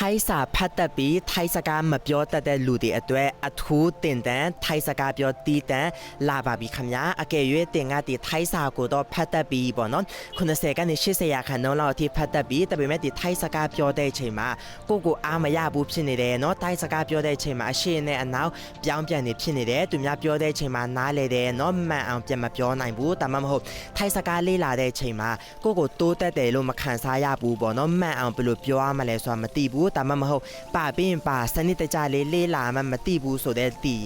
ထိုင်းစာဖတ်တတ်ပြီးထိုင်းစကားမပြောတတ်တဲ့လူတွေအတွက်အထူးတင်တန်းထိုင်းစကားပြောတီးတန်းလာပါပြီခင်ဗျာအကယ်၍တင်ကဒီထိုင်းစာကိုတော့ဖတ်တတ်ပြီးပေါ့နော်90ကနေ80ရာခိုင်နှုန်းလောက်အထိဖတ်တတ်ပြီးဒါပေမဲ့ဒီထိုင်းစကားပြောတဲ့အချိန်မှာကိုကိုအားမရဘူးဖြစ်နေတယ်နော်ထိုင်းစကားပြောတဲ့အချိန်မှာအရှိနဲ့အနောက်ပြောင်းပြန်နေဖြစ်နေတယ်သူများပြောတဲ့အချိန်မှာနားလေတယ်နော်မှန်အောင်ပြန်မပြောနိုင်ဘူးဒါမှမဟုတ်ထိုင်းစကားလေးလာတဲ့အချိန်မှာကိုကိုတိုးတက်တယ်လို့မခံစားရဘူးပေါ့နော်မှန်အောင်ဘယ်လိုပြောရမလဲဆိုတာမသိဘူးဒါမှမဟုတ်ပါပင်ပါစနစ်တကျလေးလေးလာမှမသိဘူးဆိုတဲ့ဒီ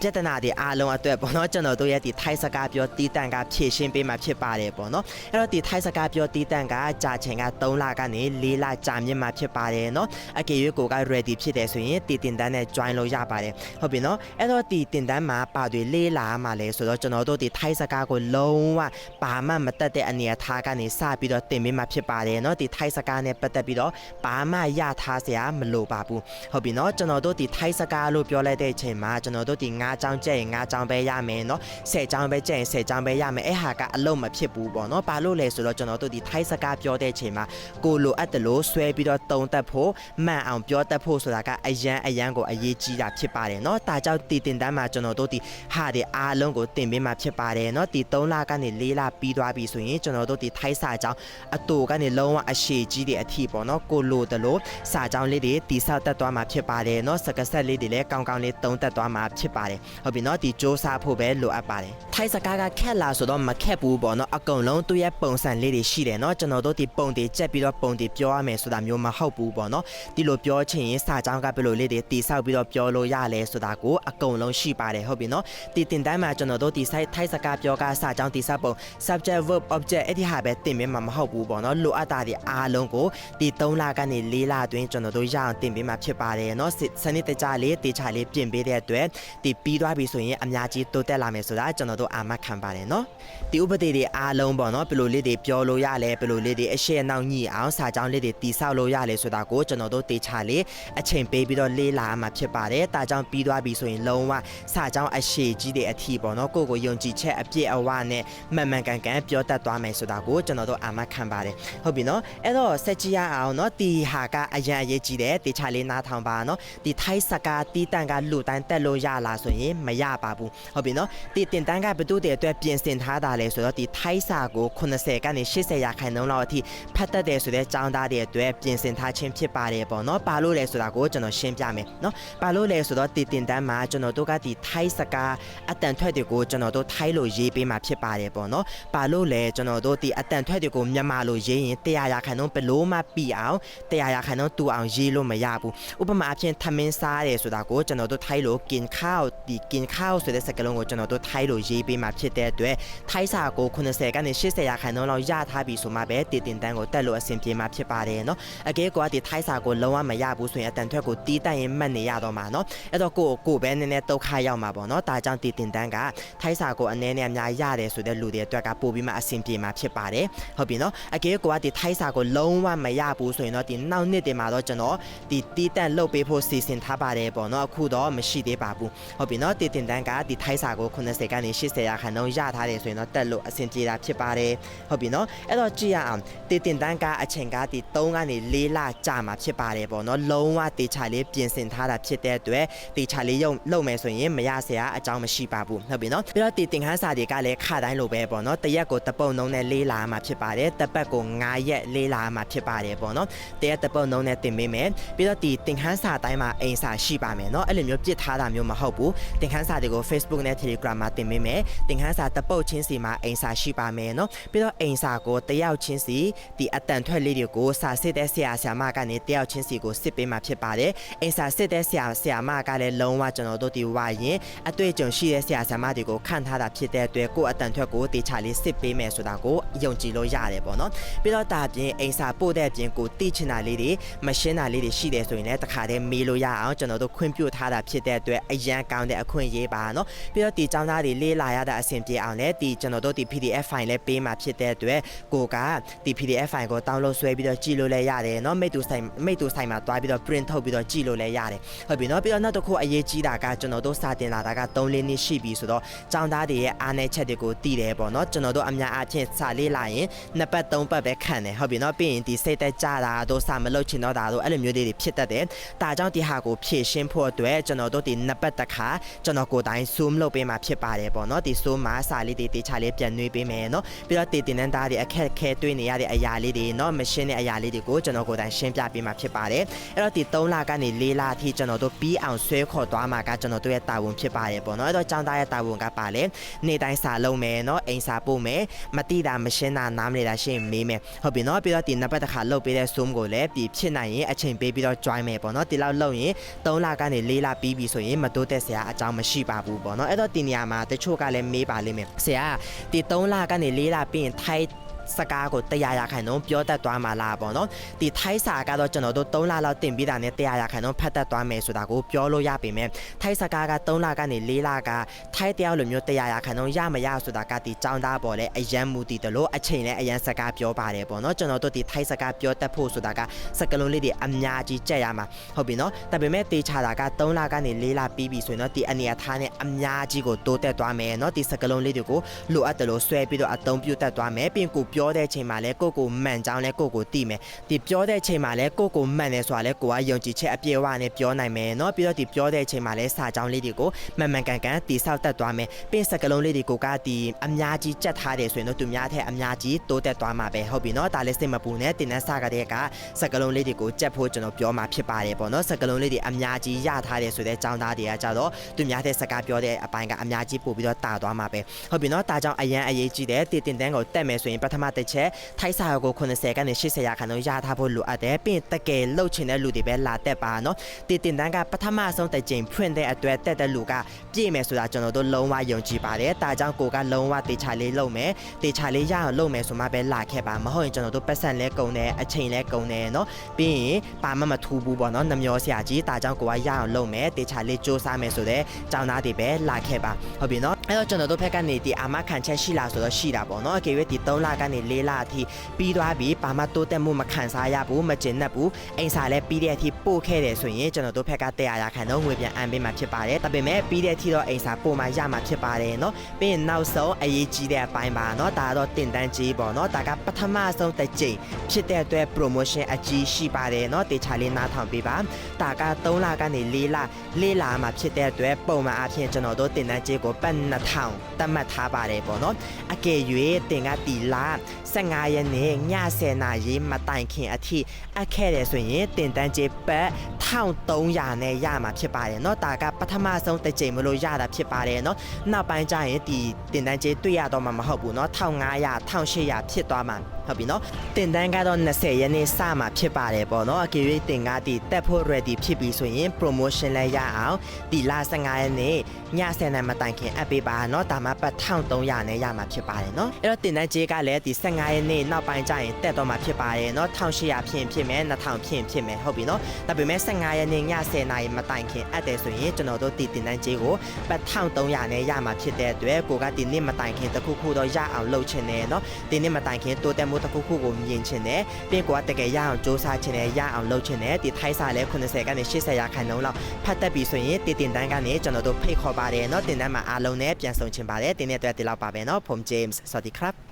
ပြဿနာတွေအားလုံးအတွက်ပေါ့နော်ကျွန်တော်တို့ရဲ့ဒီထိုင်းစကားပြောတီးတန့်ကဖြည့်ရှင်းပေးမှာဖြစ်ပါတယ်ပေါ့နော်အဲ့တော့ဒီထိုင်းစကားပြောတီးတန့်ကကြာချိန်က3လကနေ4လကြာမြင့်မှာဖြစ်ပါတယ်နော်အကယ်၍ကိုက ready ဖြစ်တယ်ဆိုရင်တီတင်တန်းနဲ့ join လုပ်ရပါတယ်ဟုတ်ပြီနော်အဲ့တော့ဒီတင်တန်းမှာပါတွေလေးလာမှာလဲဆိုတော့ကျွန်တော်တို့ဒီထိုင်းစကားကိုလုံးဝဘာမှမတတ်တဲ့အနေအထားကနေစပြီးတော့တင်ပေးမှာဖြစ်ပါတယ်နော်ဒီထိုင်းစကားနဲ့ပတ်သက်ပြီးတော့ဘာမှရထားစရာမလိုပါဘူးဟုတ်ပြီနော်ကျွန်တော်တို့ဒီထိုင်းစကားလို့ပြောလိုက်တဲ့အချိန်မှာကျွန်တော်တို့ဒီ9ချောင်းကျက်ရင်9ချောင်းပဲရမယ်နော်10ချောင်းပဲကျက်ရင်10ချောင်းပဲရမယ်အဲ့ဟာကအလုံးမဖြစ်ဘူးပေါ့နော်ဘာလို့လဲဆိုတော့ကျွန်တော်တို့ဒီထိုင်းစကားပြောတဲ့အချိန်မှာကိုလိုအပ်တယ်လို့ဆွဲပြီးတော့တုံတက်ဖို့မှန်အောင်ပြောတတ်ဖို့ဆိုတာကအရန်အရန်ကိုအရေးကြီးတာဖြစ်ပါတယ်နော်ဒါကြောင့်တည်တင်တန်းမှာကျွန်တော်တို့ဒီဟာတွေအားလုံးကိုတင်ပေးမှာဖြစ်ပါတယ်နော်ဒီ3လကနေ4လပြီးသွားပြီဆိုရင်ကျွန်တော်တို့ဒီထိုင်းစာကြောင်းအတူကနေလုံးဝအရှိကြီးတွေအထိပေါ့နော်ကိုလိုတယ်လို့စာကြောင်းလေးတွေတိဆောက်တက်သွားမှာဖြစ်ပါတယ်နော်စကဆက်လေးတွေလည်းကောင်းကောင်းလေးတုံးတက်သွားမှာဖြစ်ပါတယ်ဟုတ်ပြီနော်ဒီစ조사ဖို့ပဲလိုအပ်ပါတယ်ထိုင်းစကားကခက်လာဆိုတော့မခက်ဘူးပေါ့နော်အကုန်လုံးသူ့ရဲ့ပုံစံလေးတွေရှိတယ်နော်ကျွန်တော်တို့ဒီပုံတွေကြက်ပြီးတော့ပုံတွေပြောရမယ်ဆိုတာမျိုးမဟုတ်ဘူးပေါ့နော်ဒီလိုပြောချင်ရင်စာကြောင်းကဘယ်လိုလေးတွေတိဆောက်ပြီးတော့ပြောလို့ရလဲဆိုတာကိုအကုန်လုံးရှိပါတယ်ဟုတ်ပြီနော်ဒီတင်တိုင်းမှာကျွန်တော်တို့ဒီ site ထိုင်းစကားပြောကစာကြောင်းတိဆောက်ပုံ subject verb object အဲ့ဒီဟာပဲတင်ပေးမှာမဟုတ်ဘူးပေါ့နော်လိုအပ်တာတွေအားလုံးကိုဒီ3လကနေ4လအတွင်းကျွန်တော်တို့ရအောင်တင်ပေးမှာဖြစ်ပါတယ်နော်စနစ်တကျလေးတေချာလေးပြင်ပေးတဲ့အတွက်ဒီပြီးသွားပြီဆိုရင်အများကြီးတိုးတက်လာမယ်ဆိုတာကျွန်တော်တို့အာမခံပါတယ်နော်ဒီဥပဒေတွေအားလုံးပေါ့နော်ဘယ်လိုလေးတွေပြောလို့ရလဲဘယ်လိုလေးတွေအရှိအနောက်ညှိအောင်စာကြောင်းလေးတွေတိဆောက်လို့ရလဲဆိုတာကိုကျွန်တော်တို့တေချာလေးအချိန်ပေးပြီးတော့လေးလာမှာဖြစ်ပါတယ်ဒါကြောင့်ပြီးသွားပြီဆိုရင်လုံးဝစာကြောင်းအရှိကြီးတွေအထီပေါ့နော်ကိုကိုယုံကြည်ချက်အပြည့်အဝနဲ့မှန်မှန်ကန်ကန်ပြောတတ်သွားမယ်ဆိုတာကိုကျွန်တော်တို့အာမခံပါတယ်ဟုတ်ပြီနော်အဲ့တော့ဆက်ကြည့်ရအောင်နော်ဒီဟာကအရန်အရေးကြီးတယ်တေချာလေးနားထောင်ပါနော်ဒီထိုင်းစကားတီးတန့်ကလူတိုင်းတက်လို့ရလားဆိုရင်မရပါဘူးဟုတ်ပြီနော်ဒီတင်တန်းကဘသူတွေအတွက်ပြင်ဆင်ထားတာလဲဆိုတော့ဒီထိုင်းစာကို80ကနေ80ရာခိုင်နှုန်းလောက်အထိဖတ်တတ်တယ်ဆိုတဲ့ចောင်းသားတွေအတွက်ပြင်ဆင်ထားခြင်းဖြစ်ပါတယ်ပေါ့နော်ဘာလို့လဲဆိုတာကိုကျွန်တော်ရှင်းပြမယ်နော်ဘာလို့လဲဆိုတော့ဒီတင်တန်းမှာကျွန်တော်တို့ကဒီထိုင်းစကားအတန်ထွက်တွေကိုကျွန်တော်တို့ထိုင်းလိုရေးပေးမှာဖြစ်ပါတယ်ပေါ့နော်ဘာလို့လဲကျွန်တော်တို့ဒီအတန်ထွက်တွေကိုမြန်မာလိုရေးရင်100ရာခိုင်နှုန်းဘလို့မှပြီးအောင်100ရာခိုင်နှုန်းတူအောင်ရေးလို့မရဘူးဥပမာအဖြစ်ထမင်းစားတယ်ဆိုတာကိုကျွန်တော်တို့ထိုင်းလိုกินข้าว ဒီกินข้าวဆိုတဲ့စကားလုံးကိုကျွန်တော်တို့ထိုင်းလိုရေးပေးမှာဖြစ်တဲ့အတွက်ထိုင်းစာကို90ကနေ80ရာခိုင်နှုန်းလောက်ရထားပြီဆိုမှပဲတည်တင်တန်းကိုတက်လို့အဆင်ပြေမှာဖြစ်ပါတယ်เนาะအကဲကွာဒီထိုင်းစာကိုလုံးဝမရဘူးဆိုရင်အတန်ထွက်ကိုတီးတက်ရင်မှတ်နေရတော့မှာเนาะအဲ့တော့ကိုကိုပဲနည်းနည်းဒုက္ခရောက်မှာပေါ့เนาะဒါကြောင့်တည်တင်တန်းကထိုင်းစာကိုအနည်းနဲ့အများရတယ်ဆိုတဲ့လူတွေအတွက်ကပို့ပြီးမှအဆင်ပြေမှာဖြစ်ပါတယ်ဟုတ်ပြီเนาะအကဲကွာဒီထိုင်းစာကိုလုံးဝမရဘူးဆိုရင်တော့ဒီနောက်နှစ်တွေမှာတော့ကျွန်တော်ဒီတီးတက်လှုပ်ပေးဖို့စီစဉ်ထားပါတယ်ပေါ့เนาะအခုတော့မရှိသေးပါဘူးဟုတ်ပြီ เนาะတည်တင်တန်းကဒီထိုင်းစာကို90ကနေ80ရာခိုင်နှုန်းရထားတယ်ဆိုရင်တော့တက်လို့အဆင်ပြေတာဖြစ်ပါတယ်ဟုတ်ပြီเนาะအဲ့တော့ကြည့်ရအောင်တည်တင်တန်းကအချိန်ကဒီ3ကနေ4လကြာမှာဖြစ်ပါတယ်ပေါ့เนาะလုံးဝတေချာလေးပြင်ဆင်ထားတာဖြစ်တဲ့အတွက်တေချာလေးရုံလုပ်မယ်ဆိုရင်မရစရာအကြောင်းမရှိပါဘူးဟုတ်ပြီเนาะပြီးတော့ဒီတင်ခန်းစာတွေကလည်းခတိုင်းလိုပဲပေါ့เนาะတရက်ကိုတပုံနှုံးနဲ့၄လာမှာဖြစ်ပါတယ်တပတ်ကို9ရက်၄လာမှာဖြစ်ပါတယ်ပေါ့เนาะတရက်တပုံနှုံးနဲ့တင်ပေးမယ်ပြီးတော့ဒီတင်ခန်းစာတိုင်းမှာအိမ်စာရှိပါမယ်เนาะအဲ့လိုမျိုးပြစ်ထားတာမျိုးမဟုတ်ဘူး တင်ခန်းစာတွေကို Facebook နဲ့ Telegram မှာတင်ပေးမယ်တင်ခန်းစာတပုတ်ချင်းစီမှာအိမ်စာရှိပါမယ်เนาะပြီးတော့အိမ်စာကိုတယောက်ချင်းစီဒီအတန်ထွက်လေးတွေကိုစာစစ်တဲ့ဆရာဆရာမကနေတယောက်ချင်းစီကိုစစ်ပေးမှာဖြစ်ပါတယ်အိမ်စာစစ်တဲ့ဆရာဆရာမကလည်းလုံးဝကျွန်တော်တို့ဒီဝါရင်အတွေ့အကြုံရှိတဲ့ဆရာဆရာမတွေကိုခန့်ထားတာဖြစ်တဲ့အတွက်ကိုယ့်အတန်ထွက်ကိုတေချာလေးစစ်ပေးမယ်ဆိုတာကိုယုံကြည်လို့ရတယ်ပေါ့နော်ပြီးတော့ဒါပြင်အိမ်စာပို့တဲ့အပြင်ကိုတိချင်တာလေးတွေမရှင်းတာလေးတွေရှိတယ်ဆိုရင်လည်းတခါတည်းမေးလို့ရအောင်ကျွန်တော်တို့ခွင့်ပြုထားတာဖြစ်တဲ့အတွက်အရန်ကောင်း တဲ့ အခွင့်အရေးပါเนาะပြီးတော့ဒီចောင်းသားတွေလေးလာရတဲ့အဆင်ပြေအောင်လဲဒီကျွန်တော်တို့ဒီ PDF file လဲပေးมาဖြစ်တဲ့အတွက်ကိုကဒီ PDF file ကို download ဆွဲပြီးတော့ကြည့်လို့လဲရတယ်เนาะမိတ်တူဆိုင်မိတ်တူဆိုင်မှာတွားပြီးတော့ print ထုတ်ပြီးတော့ကြည့်လို့လဲရတယ်ဟုတ်ပြီเนาะပြီးတော့နောက်တစ်ခုအရေးကြီးတာကကျွန်တော်တို့စာတင်လာတာက3လနှစ်ရှိပြီဆိုတော့ចောင်းသားတွေရဲ့အားနည်းချက်တွေကိုတည်တယ်ပေါ့เนาะကျွန်တော်တို့အများအားဖြင့်စာလေးလာရင်နှစ်ပတ်သုံးပတ်ပဲခံတယ်ဟုတ်ပြီเนาะပြီးရင်ဒီစိတ်သက်ကြတာတို့စာမလုပ်ချင်တော့တာတို့အဲ့လိုမျိုးတွေဖြစ်တတ်တယ်ဒါကြောင့်ဒီဟာကိုဖြည့်ရှင်းဖို့အတွက်ကျွန်တော်တို့ဒီနှစ်ပတ်တစ်ခါ ကျွန်တော်ကိုယ်တိုင် zoom လုပ်ပေးမှာဖြစ်ပါတယ်ပေါ့နော်ဒီ zoom မှာအစာလေးတွေတေချာလေးပြန်နှွေးပေးမယ်နော်ပြီးတော့တေတင်နန်းသားတွေအခက်ခဲတွေ့နေရတဲ့အရာလေးတွေနော်မရှင်းတဲ့အရာလေးတွေကိုကျွန်တော်ကိုယ်တိုင်ရှင်းပြပေးမှာဖြစ်ပါတယ်အဲ့တော့ဒီ3လကနေ4လအထိကျွန်တော်တို့ပြီးအောင်ဆွဲခေါ်သွားမှာကကျွန်တော်တို့ရဲ့တာဝန်ဖြစ်ပါတယ်ပေါ့နော်အဲ့တော့ចောင်းသားရဲ့တာဝန်ကပါလေနေတိုင်းစာလုံးမယ်နော်အိမ်စာပို့မယ်မတိတာမရှင်းတာနားမနေတာရှင်းမေးမယ်ဟုတ်ပြီနော်ပြီးတော့ဒီနှစ်ပတ်တစ်ခါလုပ်ပေးတဲ့ zoom ကိုလည်းဒီဖြစ်နိုင်ရင်အချိန်ပေးပြီးတော့ join မယ်ပေါ့နော်ဒီလောက်လုပ်ရင်3လကနေ4လပြီးပြီဆိုရင်မတိုးတက်စရာအကြောင်းမရှိပါဘူးပေါ့နော်အဲ့တော့ဒီနေရာမှာတချို့ကလည်းမေးပါလိမ့်မယ်ဆရာဒီ3လကနေ4လပြီးရင်ထိုင်း စကားကိုတရားရခိုင်တော့ပြောတတ်သွားမှာလားပေါ့နော်ဒီထိုက်စာကတော့ကျွန်တော်တို့3လလောက်တင်ပြီးတာနဲ့တရားရခိုင်တော့ဖတ်တတ်သွားမယ်ဆိုတာကိုပြောလို့ရပေမဲ့ထိုက်စကားက3လကနေ4လကထိုက်တရားလိုမျိုးတရားရခိုင်တော့ရမရဆိုတာကဒီចောင်းသားပေါ်လဲအရန်မူတည်တယ်လို့အချိန်နဲ့အရန်စကားပြောပါတယ်ပေါ့နော်ကျွန်တော်တို့ဒီထိုက်စကားပြောတတ်ဖို့ဆိုတာကစကလုံးလေးတွေအများကြီးကြက်ရမှာဟုတ်ပြီနော်ဒါပေမဲ့တေချာတာက3လကနေ4လပြီးပြီဆိုရင်တော့ဒီအနေအထားနဲ့အများကြီးကိုတိုးတက်သွားမယ်နော်ဒီစကလုံးလေးတွေကိုလိုအပ်တယ်လို့ဆွဲပြီးတော့အသုံးပြုတတ်သွားမယ်ပြင်ကိုပြတဲ့အချိန်မှာလဲကိုကိုမှန်ကြောင်းလဲကိုကိုသိမယ်ဒီပြောတဲ့အချိန်မှာလဲကိုကိုမှန်တယ်ဆိုတာလဲကိုကယုံကြည်ချက်အပြည့်အဝနဲ့ပြောနိုင်မယ်เนาะပြီးတော့ဒီပြောတဲ့အချိန်မှာလဲစာကြောင်းလေးတွေကိုမှန်မှန်ကန်ကန်တည်ဆောက်တတ်သွားမယ်ပြင်စကလုံးလေးတွေကိုကဒီအများကြီးကြက်ထားတယ်ဆိုရင်တော့သူများတဲ့အများကြီးတိုးတက်သွားမှာပဲဟုတ်ပြီเนาะဒါလည်းစိတ်မပူနဲ့တင်တဲ့စကားတဲ့ကစကလုံးလေးတွေကိုကြက်ဖို့ကျွန်တော်ပြောမှာဖြစ်ပါတယ်ပေါ့เนาะစကလုံးလေးတွေအများကြီးရထားတယ်ဆိုတဲ့ចောင်းသားတွေကကြတော့သူများတဲ့စကားပြောတဲ့အပိုင်းကအများကြီးပို့ပြီးတော့တာသွားမှာပဲဟုတ်ပြီเนาะဒါကြောင့်အရန်အရေးကြီးတယ်တည်တင်တန်းကိုတက်မယ်ဆိုရင်ပထမ တစ်ချက်ထိုက်စာကို80ကနေ80ရာခိုင်နှုန်းရထားဖို့လိုအပ်တယ်ပြီးရင်တကယ်လှုပ်ချင်တဲ့လူတွေပဲလာတက်ပါနော်တည်တင်တန်းကပထမဆုံးတစ်ကြိမ်ဖွင့်တဲ့အတွက်တက်တဲ့လူကပြည့်မယ်ဆိုတာကျွန်တော်တို့လုံးဝယုံကြည်ပါတယ်ဒါကြောင့်ကိုကလုံးဝတေချာလေးလုပ်မယ်တေချာလေးရအောင်လုပ်မယ်ဆိုမှပဲလာခဲ့ပါမဟုတ်ရင်ကျွန်တော်တို့ပတ်စံလဲကုန်တယ်အချိန်လဲကုန်တယ်နော်ပြီးရင်ပါမမထူဘူးပေါ့နော်နှမျောဆရာကြီးဒါကြောင့်ကိုကရအောင်လုပ်မယ်တေချာလေးစူးစမ်းမယ်ဆိုတဲ့ကျောင်းသားတွေပဲလာခဲ့ပါဟုတ်ပြီနော် အဲ့တော့ကျွန်တော်တို့ဘက်ကနေဒီအာမခံချက်ရှိလားဆိုတော့ရှိတာပေါ့နော်အကယ်၍ဒီ3လကနေ4လအထိပြီးသွားပြီဘာမှတိုးတက်မှုမခံစားရဘူးမကျင်နဲ့ဘူးအိမ်စာလည်းပြီးတဲ့အထိပို့ခဲ့တယ်ဆိုရင်ကျွန်တော်တို့ဘက်ကတရားရခံတော့ငွေပြန်အန်ပေးမှာဖြစ်ပါတယ်ဒါပေမဲ့ပြီးတဲ့အထိတော့အိမ်စာပို့မှရမှာဖြစ်ပါတယ်နော်ပြီးရင်နောက်ဆုံးအရေးကြီးတဲ့အပိုင်းပါနော်ဒါကတော့တင်တန်းကြီးပေါ့နော်ဒါကပထမဆုံးတစ်ကြိမ်ဖြစ်တဲ့အတွက် promotion အကြီးရှိပါတယ်နော်တေချာလေးနားထောင်ပေးပါဒါက3လကနေ4လ4လမှာဖြစ်တဲ့အတွက်ပုံမှန်အဖြစ်ကျွန်တော်တို့တင်တန်းကြီးကိုပတ်2000တတ်မှတ်ထားပါတယ်ပေါ့เนาะအကယ်၍တင်ကတီလာ15ရက်နေ့ည10နာရီမတိုင်ခင်အထိအပ်ခဲ့တယ်ဆိုရင်တင်တန်းကြီးပတ်1300နဲ့ရမှာဖြစ်ပါတယ်เนาะဒါကပထမဆုံးတစ်ကြိမ်မလို့ရတာဖြစ်ပါတယ်เนาะနောက်ပိုင်းကျရင်ဒီတင်တန်းကြီးတွေ့ရတော့မှာမဟုတ်ဘူးเนาะ1500 1800ဖြစ်သွားမှာ ဟုတ်ပြီနော်တင်တန်းကတော့20ရက်နေ့စမှာဖြစ်ပါတယ်ပေါ့နော်အကယ်၍တင်ကားတီတက်ဖို့ ready ဖြစ်ပြီဆိုရင် promotion လည်းရအောင်ဒီလ15ရက်နေ့ည7:00နာရီမတိုင်ခင်အပ်ပေးပါနော်ဒါမှပတ်1300နဲ့ရမှာဖြစ်ပါတယ်နော်အဲ့တော့တင်တန်းကြေးကလည်းဒီ15ရက်နေ့နောက်ပိုင်းကျရင်တက်တော့မှာဖြစ်ပါတယ်နော်1800ဖြင့်ဖြစ်မယ်2000ဖြင့်ဖြစ်မယ်ဟုတ်ပြီနော်ဒါပေမဲ့15ရက်နေ့ည7:00နာရီမတိုင်ခင်အပ်တယ်ဆိုရင်ကျွန်တော်တို့ဒီတင်တန်းကြေးကိုပတ်1300နဲ့ရမှာဖြစ်တဲ့အတွက်ကိုကဒီနေ့မတိုင်ခင်တခုခုတော့ရအောင်လုပ်ချင်တယ်နော်ဒီနေ့မတိုင်ခင်တိုးတက်မှုတစ်ခုခုကိုမြင်ချင်တယ်ပြီးကိုကတကယ်ရအောင်စ조사ချင်တယ်ရအောင်လုပ်ချင်တယ်ဒီထိုက်စာလဲ80ကနေ80ရာခိုင်နှုန်းလောက်ဖတ်တတ်ပြီဆိုရင်တည်တင်တန်းကနေကျွန်တော်တို့ဖိတ်ခေါ်ပါတယ်เนาะတင်တန်းမှာအားလုံးနဲ့ပြန်ဆောင်ချင်ပါတယ်တင်းတဲ့အတွက်ဒီလောက်ပါပဲเนาะผม James สวัสดีครับ